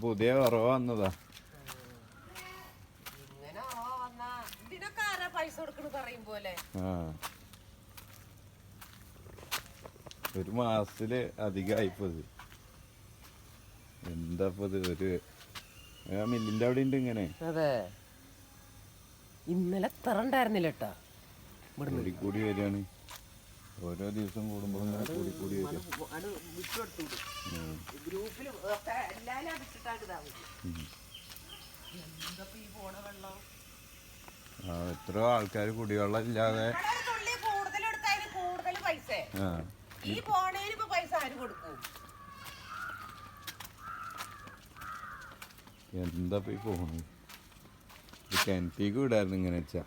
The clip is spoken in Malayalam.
പുതിയ കുറവ് വന്നതാ. ഇതിനൊക്കെ ആരാ പൈസ കൊടുക്കണ പറയും പോലെ? ആ. ഒരു മാസത്തിൽ അധികമായിപ്പത് എന്താ ഇപ്പത് ഒരു മില്ലിന്റെ അവിടെ ഉണ്ട് ഇങ്ങനെ. അതെ. ഇന്നലെ എത്ര ഉണ്ടായിരുന്നില്ല കേട്ടാ കൂടി കൂടി വരികയാണ്. ഓരോ ദിവസം കൂടുമ്പോ ഇങ്ങനെ കൂടി കൂടി വരും ഉം. എത്രയോ ആൾക്കാർ കുടിവെള്ളം ഇല്ലാതെ. ഈ പോണേന് ഇപ്പൊ പൈസ ആര് കൊടുക്കും? എന്താ പോയി പോണത് കിണറ്റിക്ക് വിടായിരുന്നു ഇങ്ങനെ വെച്ചാ.